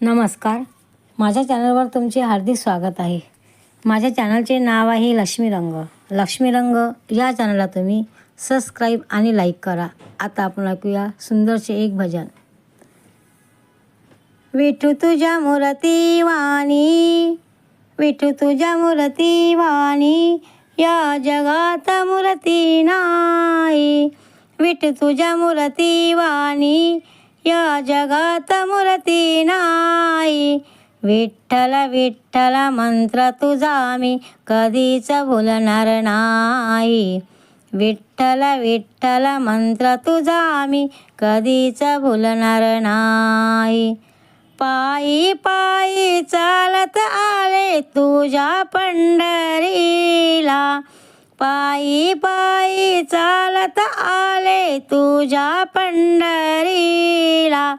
नमस्कार. माझ्या चॅनलवर तुमचे हार्दिक स्वागत आहे. माझ्या चॅनलचे नाव आहे लक्ष्मी रंग लक्ष्मी रंग या चॅनलला तुम्ही सबस्क्राईब आणि लाईक करा. आता आपण ऐकूया सुंदरचे एक भजन. विठू तुझ्या मूर्ती वाणी विठू तुझ्या मूर्ती वाणी या जगात मूर्ती नाही. विठू तुझ्या मूर्ती वाणी या जगात मूर्ती नाही. विठ्ठल विठ्ठल मंत्र तुझा मी कधीच भुलणार नाही. विठ्ठल विठ्ठल मंत्र तुझा मी कधीच भुलणार नाही. पायी पायी चालत आले तुझ्या पंढरीला. पायी पायी चालत आले तुझ्या पंढरीला.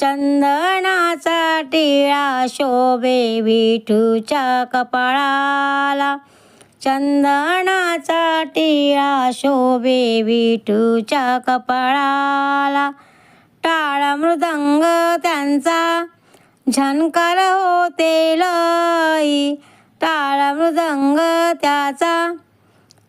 चंदनाचा टिळा शोभे विठूच्या कपाळाला. चंदनाचा टिळा शोभे विठूच्या कपाळाला. टाळा मृदंग त्यांचा झनकार होते लई. टाळा मृदंग त्याचा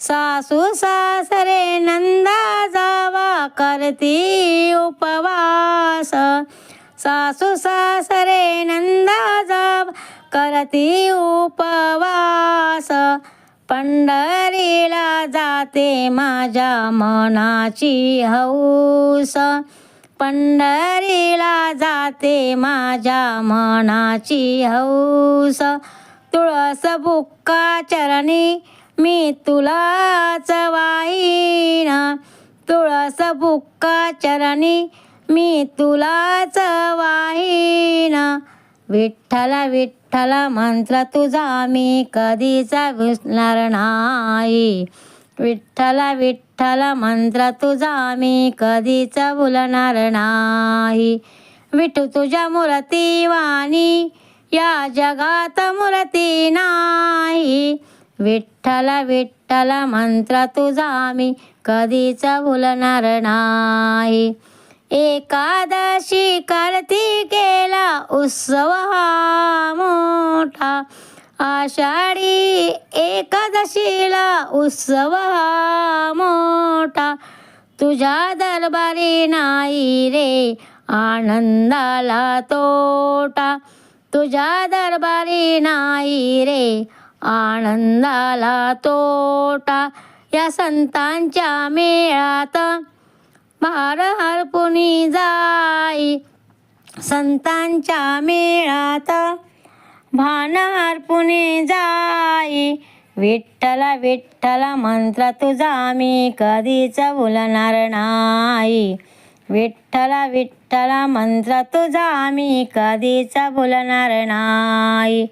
सासू सासरे नंदा जावा करती उपवास. सासू सासरे नंदा जावा करती उपवास. पंढरीला जाते माझ्या मनाची हौस. पंढरीला जाते माझ्या मनाची हौस. तुळस बुक्का चरणी मी तुलाच वाईन तुळस बुक्का चरणी मी तुलाच वाईन विठ्ठल विठ्ठल मंत्र तुझा मी कधीच विसणार नाही. विठ्ठल विठ्ठल मंत्र तुझा मी कधीच भुलणार नाही. विठू तुझ्या मूर्ती वाणी या जगात मूर्ती ना विठ्ठल विठ्ठल मंत्र तुझा मी कधीच भुलणार नाही. एकादशी करती केला उत्सव हा मोठा. आषाढी एकादशीला उत्सव हा मोठा. तुझ्या दरबारी नाही रे आनंदाला तोटा. तुझ्या दरबारी नाही रे आनंदाला तोटा या संतांच्या मेळात. भार हरपुनी जाई संतांच्या मेळात. भान हरपुनी जाई विठ्ठल विठ्ठल मंत्र तुझा मी कधीच भुलणार नाही. विठ्ठल विठ्ठल मंत्र तुझा मी कधीच बुलणार नाही.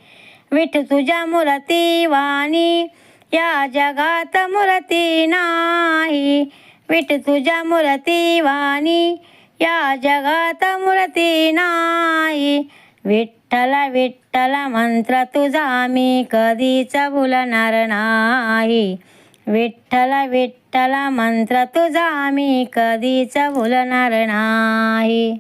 विठ तुझ्या मुरती वाणी. या जगात मूर्ती नाही. विठ तुझ्या मुरती वाणी. या जगात मूर्ती नाही. विठ्ठल विठ्ठल मंत्र तुझा मी कधीच भुलणार नाही. विठ्ठल विठ्ठल मंत्र तुझा मी कधीच भुलणार नाही.